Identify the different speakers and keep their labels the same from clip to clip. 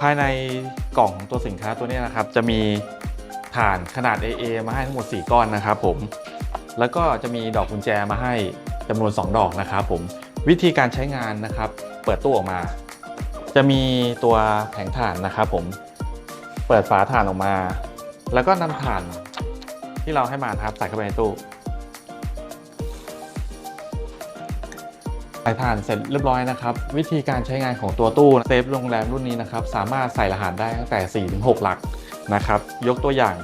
Speaker 1: ภายในกล่องของตัวสินค้าตัวนี้นะครับ จะมีฐานขนาด AA มาให้ทั้งหมด 4 ก้อนนะครับผมแล้วก็จะมีดอกกุญแจมาให้จำนวน 2 ดอกนะครับผมวิธีการใช้งานนะครับ เปิดตู้ออกมา จะมีตัวแผงถ่านนะครับผมเปิดฝาถ่านออกมา แล้วก็นำถ่านที่เราให้มาครับใส่เข้าไปในตู้ ใส่ถ่านเสร็จเรียบร้อยนะครับ วิธีการใช้งานของตัวตู้เซฟโรงแรมรุ่นนี้นะครับ สามารถใส่รหัสได้ตั้งแต่ 4-6 หลักนะครับ ยกตัวอย่าง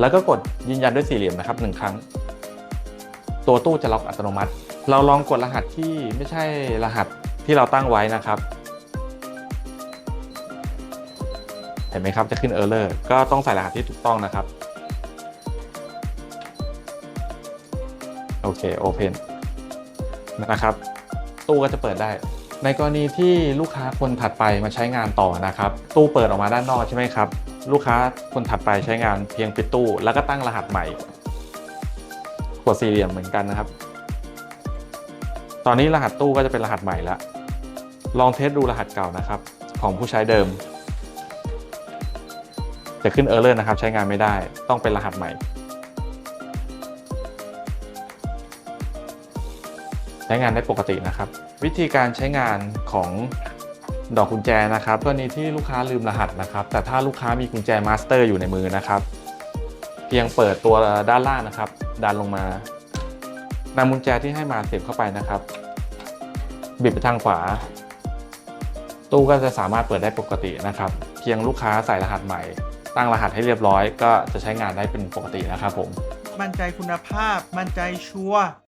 Speaker 1: แล้วก็กดยืนยันด้วยสี่เหลี่ยมนะครับหนึ่งครั้ง ตัวตู้จะล็อกอัตโนมัติ เราลองกดรหัสที่ไม่ใช่รหัสที่เราตั้งไว้นะครับเห็นไหมครับจะขึ้น Error ก็ต้องใส่รหัสที่ถูกต้องนะครับ โอเค Open นะครับ ตู้ก็จะเปิดได้ ในกรณีที่ลูกค้าคนถัดไปมาใช้งานต่อนะครับ ตู้เปิดออกมาด้านนอกใช่ไหมครับ ลูกค้าคนถัดไปใช้งานเพียงปิดตู้ แล้วก็ตั้งรหัสใหม่กดสี่เหลี่ยมเหมือนกันนะครับ ตอนนี้รหัสตู้ก็จะเป็นรหัสใหม่ล้วลองเทสดูรหัสเก่านะครับ ของผู้ใช้เดิม จะขึ้น Error นะครับ ใช้งานไม่ได้ต้องเป็นรหัสใหม่ ช้งานได้ปกตินะครับ วิธีการใช้งานของดอกกุญแจนะครับกรณีที่ลูกค้าลืมรหัสนะครับ แต่ถ้าลูกค้ามีกุญแจมาสเตอร์อยู่ในมือนะครับ เพียงเปิดตัวด้านล่างนะครับ ดันลงมานำกุญแจที่ให้มาเสียบเข้าไปนะครับ บิดไปทางขวา ตู้ก็จะสามารถเปิดได้ปกตินะครับ เพียงลูกค้าใส่รหัสใหม่ ตั้งรหัสให้เรียบร้อย ก็จะใช้งานได้เป็นปกตินะครับผม
Speaker 2: มั่นใจคุณภาพ มั่นใจชัวร์